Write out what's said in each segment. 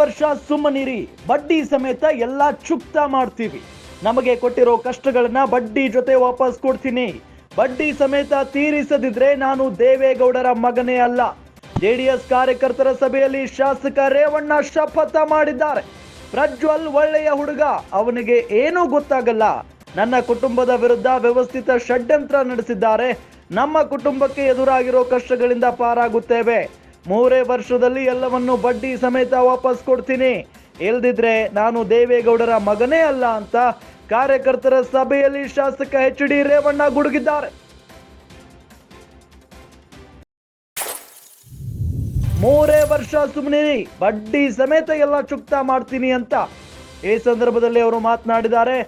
ವರ್ಷ ಸುಮ್ಮನಿರಿ. ಬಡ್ಡಿ ಸಮೇತ ಎಲ್ಲ ಚುಕ್ತ ಮಾಡ್ತೀವಿ. ನಮಗೆ ಕೊಟ್ಟಿರೋ ಕಷ್ಟಗಳನ್ನ ಬಡ್ಡಿ ಜೊತೆ ವಾಪಸ್ ಕೊಡ್ತೀನಿ. ಬಡ್ಡಿ ಸಮೇತ ತೀರಿಸದಿದ್ರೆ ನಾನು ದೇವೇಗೌಡರ ಮಗನೇ ಅಲ್ಲ. ಜೆಡಿಎಸ್ ಕಾರ್ಯಕರ್ತರ ಸಭೆಯಲ್ಲಿ ಶಾಸಕ ರೇವಣ್ಣ ಶಪಥ ಮಾಡಿದ್ದಾರೆ. ಪ್ರಜ್ವಲ್ ಒಳ್ಳೆಯ ಹುಡುಗ, ಅವನಿಗೆ ಏನೂ ಗೊತ್ತಾಗಲ್ಲ. ನನ್ನ ಕುಟುಂಬದ ವಿರುದ್ಧ ವ್ಯವಸ್ಥಿತ ಷಡ್ಯಂತ್ರ ನಡೆಸಿದ್ದಾರೆ. ನಮ್ಮ ಕುಟುಂಬಕ್ಕೆ ಎದುರಾಗಿರೋ ಕಷ್ಟಗಳಿಂದ ಪಾರಾಗುತ್ತೇವೆ. ಮೂರೇ ವರ್ಷದಲ್ಲಿ ಎಲ್ಲವನ್ನು ಬಡ್ಡಿ ಸಮೇತ ವಾಪಸ್ ಕೊಡ್ತೀನಿ. ಇಲ್ದಿದ್ರೆ ನಾನು ದೇವೇಗೌಡರ ಮಗನೇ ಅಲ್ಲ ಅಂತ ಕಾರ್ಯಕರ್ತರ ಸಭೆಯಲ್ಲಿ ಶಾಸಕ ಎಚ್ ಡಿ ರೇವಣ್ಣ ಗುಡುಗಿದ್ದಾರೆ. ಮೂರೇ ವರ್ಷ ಸುಮ್ಮನೆ ಬಡ್ಡಿ ಸಮೇತ ಎಲ್ಲ ಚುಕ್ತಾ ಮಾಡ್ತೀನಿ ಅಂತ ಈ ಸಂದರ್ಭದಲ್ಲಿ ಅವರು ಮಾತನಾಡಿದ್ದಾರೆ.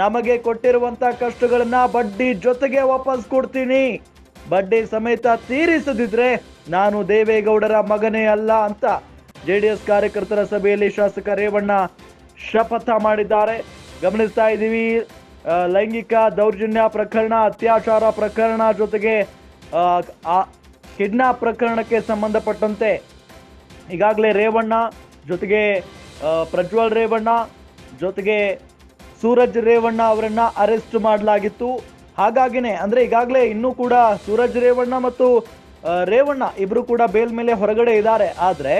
ನಮಗೆ ಕೊಟ್ಟಿರುವಂತ ಕಷ್ಟಗಳನ್ನ ಬಡ್ಡಿ ಜೊತೆಗೆ ವಾಪಸ್ ಕೊಡ್ತೀನಿ. ಬಡ್ಡಿ ಸಮೇತ ತೀರಿಸದಿದ್ರೆ ನಾನು ದೇವೇಗೌಡರ ಮಗನೇ ಅಲ್ಲ ಅಂತ ಜೆಡಿಎಸ್ ಕಾರ್ಯಕರ್ತರ ಸಭೆಯಲ್ಲಿ ಶಾಸಕ ರೇವಣ್ಣ ಶಪಥ ಮಾಡಿದ್ದಾರೆ. ಗಮನಿಸ್ತಾ ಇದ್ದೀವಿ ಲೈಂಗಿಕ ದೌರ್ಜನ್ಯ ಪ್ರಕರಣ, ಅತ್ಯಾಚಾರ ಪ್ರಕರಣ ಜೊತೆಗೆ ಕಿಡ್ನಾಪ್ ಪ್ರಕರಣಕ್ಕೆ ಸಂಬಂಧಪಟ್ಟಂತೆ ಈಗಾಗಲೇ ರೇವಣ್ಣ ಜೊತೆಗೆ ಪ್ರಜ್ವಲ್ ರೇವಣ್ಣ ಜೊತೆಗೆ ಸೂರಜ್ ರೇವಣ್ಣ ಅವರನ್ನು ಅರೆಸ್ಟ್ ಮಾಡಲಾಗಿತ್ತು. ಹಾಗಾಗಿನೇ, ಅಂದ್ರೆ ಈಗಾಗಲೇ ಇನ್ನೂ ಕೂಡ ಸೂರಜ್ ರೇವಣ್ಣ ಮತ್ತು ರೇವಣ್ಣ ಇಬ್ರು ಕೂಡ ಬೇಲ್ ಮೇಲೆ ಹೊರಗಡೆ ಇದ್ದಾರೆ. ಆದ್ರೆ,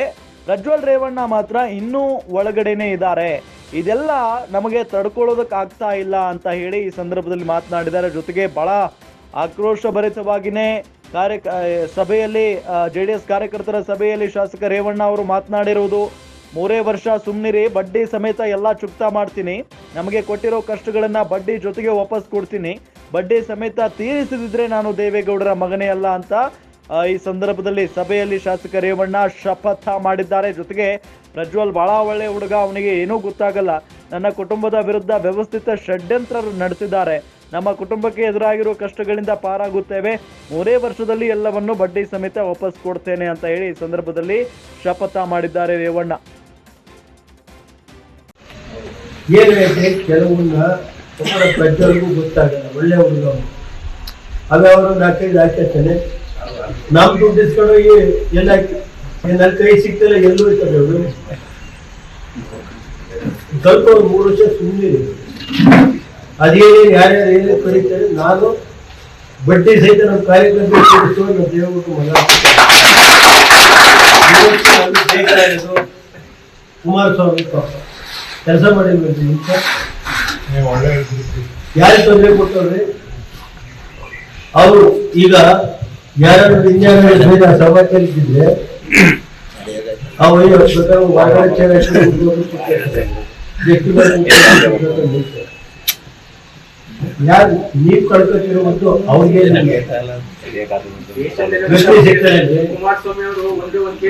ಪ್ರಜ್ವಲ್ ರೇವಣ್ಣ ಮಾತ್ರ ಇನ್ನೂ ಒಳಗಡೆನೆ ಇದ್ದಾರೆ. ಇದೆಲ್ಲ ನಮಗೆ ತಡ್ಕೊಳ್ಳೋದಕ್ಕೆ ಆಗ್ತಾ ಇಲ್ಲ ಅಂತ ಹೇಳಿ ಈ ಸಂದರ್ಭದಲ್ಲಿ ಮಾತನಾಡಿದ್ದಾರೆ. ಜೊತೆಗೆ ಬಹಳ ಆಕ್ರೋಶ ಭರಿತವಾಗಿನೇ ಕಾರ್ಯ ಸಭೆಯಲ್ಲಿ ಜೆ ಡಿ ಎಸ್ ಕಾರ್ಯಕರ್ತರ ಸಭೆಯಲ್ಲಿ ಶಾಸಕ ರೇವಣ್ಣ ಅವರು ಮಾತನಾಡಿರುವುದು ಮೂರೇ ವರ್ಷ ಸುಮ್ಮನಿರಿ ಬಡ್ಡಿ ಸಮೇತ ಎಲ್ಲ ಚುಕ್ತಾ ಮಾಡ್ತೀನಿ. ನಮಗೆ ಕೊಟ್ಟಿರೋ ಕಷ್ಟಗಳನ್ನ ಬಡ್ಡಿ ಜೊತೆಗೆ ವಾಪಸ್ ಕೊಡ್ತೀನಿ. ಬಡ್ಡಿ ಸಮೇತ ತೀರಿಸದಿದ್ರೆ ನಾನು ದೇವೇಗೌಡರ ಮಗನೇ ಅಲ್ಲ ಅಂತ ಈ ಸಂದರ್ಭದಲ್ಲಿ ಸಭೆಯಲ್ಲಿ ಶಾಸಕ ರೇವಣ್ಣ ಶಪಥ ಮಾಡಿದ್ದಾರೆ. ಜೊತೆಗೆ ಪ್ರಜ್ವಲ್ ಬಹಳ ಒಳ್ಳೆ ಹುಡುಗ, ಅವನಿಗೆ ಏನೂ ಗೊತ್ತಾಗಲ್ಲ. ನನ್ನ ಕುಟುಂಬದ ವಿರುದ್ಧ ವ್ಯವಸ್ಥಿತ ಷಡ್ಯಂತ್ರ ನಡೆಸಿದ್ದಾರೆ. ನಮ್ಮ ಕುಟುಂಬಕ್ಕೆ ಎದುರಾಗಿರುವ ಕಷ್ಟಗಳಿಂದ ಪಾರಾಗುತ್ತೇವೆ. ಮೂರೇ ವರ್ಷದಲ್ಲಿ ಎಲ್ಲವನ್ನು ಬಡ್ಡಿ ಸಮೇತ ವಾಪಸ್ ಕೊಡ್ತೇನೆ ಅಂತ ಹೇಳಿ ಈ ಸಂದರ್ಭದಲ್ಲಿ ಶಪಥ ಮಾಡಿದ್ದಾರೆ ರೇವಣ್ಣ. ಒಬ್ಬರ ಪ್ರಜ್ವಲ್ಗೂ ಗೊತ್ತಾಗಲ್ಲ, ಒಳ್ಳೆ ಹುಡುಗ ಆಮೇಲೆ ಅವರು ನಾಲ್ಕೈದು ಹಾಕಿರ್ತಾನೆ ನಮ್ ದುಡ್ಡು ಇಸ್ಕೊಂಡು ಹೋಗಿ ಎಲ್ಲ ನನ್ನ ಕೈ ಸಿಗ್ತಲ್ಲ, ಎಲ್ಲೂ ಇರ್ತಾರೆ ಅವರು. ಸ್ವಲ್ಪ ಮೂರು ವರ್ಷ ಸುಮ್ಮನೆ ಅದೇನೇ ಯಾರ್ಯಾರು ಏನೇ ಕರೀತಾರೆ, ನಾನು ಬಡ್ಡಿ ಸಹಿತ ನಮ್ಮ ಕಾರ್ಯಕ್ರಮ ದೇವರು ಮಗ ಕುಮಾರಸ್ವಾಮಿ ಪಾಪ. ಕೆಲಸ ಮಾಡಿದ್ವಿ ಯಾರಿಗೆ ತೊಂದರೆ ಕೊಟ್ಟವ್ರಿ? ಅವರು ಈಗ ಯಾರು ವಿಜ್ಞಾನ ಇದ್ದಿದ್ರೆ ಅವ್ರು ಯಾರು ನೀವ್ ಒಂದೇ ಅವ್ರಿಗೆ